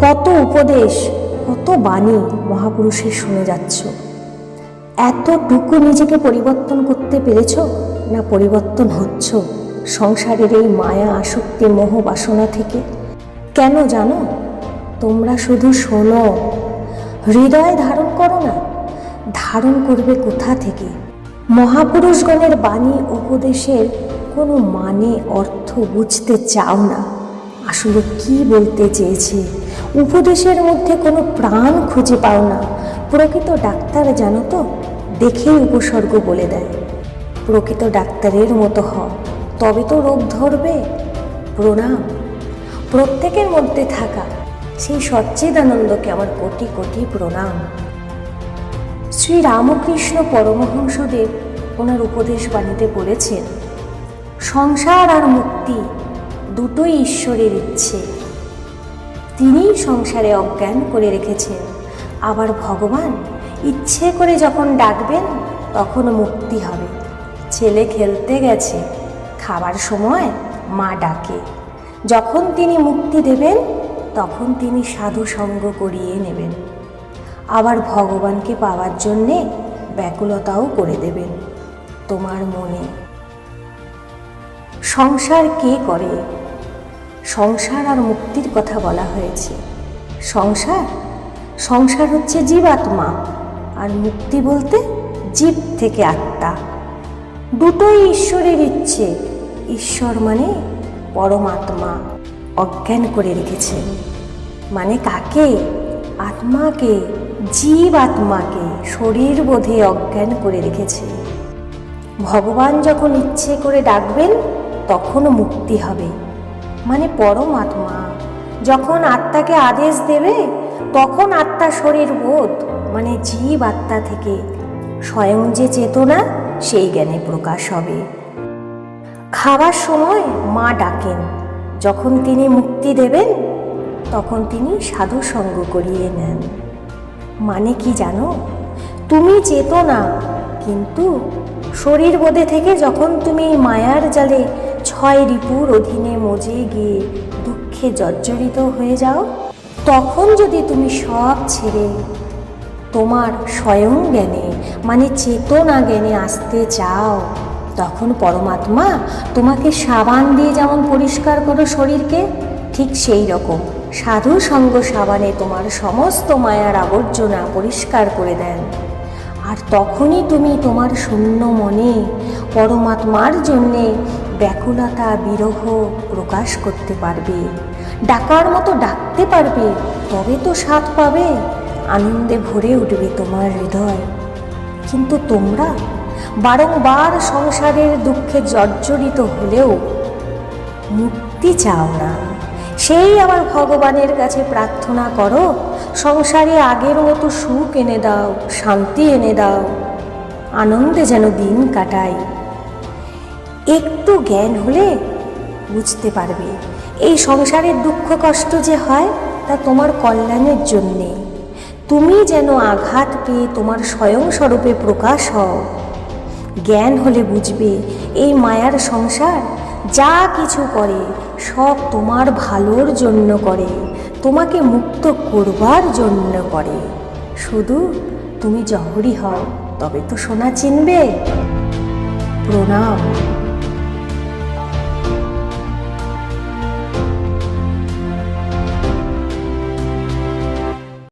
কত উপদেশ, কত বাণী মহাপুরুষের শুনে যাচ্ছ? এতটুকু নিজেকে পরিবর্তন করতে পেরেছ না পরিবর্তন হচ্ছ সংসারের এই মায়া, আসক্তি, মোহ, বাসনা থেকে? কেন জানো? তোমরা শুধু শোনো, হৃদয় ধারণ করো না, ধারণ করবে কোথা থেকে? মহাপুরুষগণের বাণী, উপদেশের কোনো মানে অর্থ বুঝতে চাও না। আসলে কি বলতে চেয়েছে? উপদেশের মধ্যে কোনো প্রাণ খুঁজে পাও না। প্রকৃত ডাক্তার জানো তো, দেখেই উপসর্গ বলে দেয়। প্রকৃত ডাক্তারের মতো হ, তবে তো রোগ ধরবে। প্রণাম। প্রত্যেকের মধ্যে থাকা সেই সচ্চিদানন্দকে আমার কোটি কোটি প্রণাম। শ্রী রামকৃষ্ণ পরমহংসদেব ওনার উপদেশ বাণীতে বলেছেন, সংসার আর মুক্তি দুটোই ঈশ্বরের ইচ্ছে। তিনিই সংসারে অজ্ঞান করে রেখেছেন। আবার ভগবান ইচ্ছে করে যখন ডাকবেন, তখন মুক্তি হবে। ছেলে খেলতে গেছে, খাবার সময় মা ডাকে। যখন তিনি মুক্তি দেবেন, তখন তিনি সাধু সঙ্গ করিয়ে নেবেন। আবার ভগবানকে পাওয়ার জন্যে ব্যাকুলতাও করে দেবেন, তোমার মনে। সংসার কে করে? সংসার আর মুক্তির কথা বলা হয়েছে। সংসার? সংসার হচ্ছে জীবাত্মা, আর মুক্তি বলতে জীব থেকে আত্মা। দুটোই ঈশ্বরের ইচ্ছে। ঈশ্বর মানে পরমাত্মা, অজ্ঞান করে রেখেছেন মানে কাকে? আত্মাকে জীব আত্মাকে শরীর বোধে অজ্ঞান করে রেখেছে। ভগবান যখন ইচ্ছে করে ডাকবেন তখন মুক্তি হবে। মানে পরমাত্মা। যখন আত্মাকে আদেশ দেবে, তখন আত্মা শরীর বোধ মানে জীব আত্মা থেকে স্বয়ং যে চেতনা, সেই জ্ঞানে প্রকাশ হবে। খাবার সময় মা ডাকেন। যখন তিনি মুক্তি দেবেন, তখন তিনি সাধু সঙ্গ করিয়ে নেন। মানে কি জানো? তুমি চেতনা, কিন্তু শরীর বোধে থেকে যখন তুমি মায়ার জালে ছয় রিপুর অধীনে মজে গিয়ে দুঃখে জর্জরিত হয়ে যাও। তখন যদি তুমি সব ছেড়ে তোমার স্বয়ং জ্ঞানে মানে চেতনা জ্ঞানে আসতে চাও, তখন পরমাত্মা তোমাকে সাবান দিয়ে যেমন পরিষ্কার করো শরীরকে, ঠিক সেই রকম সাধু সঙ্গ সাবানে তোমার সমস্ত মায়ার আবর্জনা পরিষ্কার করে দেন। আর তখনই তুমি তোমার শূন্য মনে পরমাত্মার জন্যে ব্যাকুলতা বিরহ প্রকাশ করতে পারবে। ডাকার মতো ডাকতে পারবে, তবে তো স্বাদ পাবে, আনন্দে ভরে উঠবে তোমার হৃদয়। কিন্তু তোমরা বারংবার সংসারের দুঃখে জর্জরিত হলেও মুক্তি চাও না। সেই আবার ভগবানের কাছে প্রার্থনা করো, সংসারে আগের মতো সুখ এনে দাও, শান্তি এনে দাও। আনন্দে যেন দিন কাটাই একটু জ্ঞান হলে বুঝতে পারবে, এই সংসারের দুঃখ কষ্ট যে হয় তা তোমার কল্যাণের জন্যে। তুমি যেন আঘাত পেয়ে তোমার স্বয়ং স্বরূপে প্রকাশ হও। জ্ঞান হলে বুঝবে, এই মায়ার সংসার যা কিছু করে, সব তোমার ভালোর জন্য করে, তোমাকে মুক্ত করবার জন্য করে। শুধু তুমি জহরি হও, তবে তো সোনা চিনবে। প্রণাম।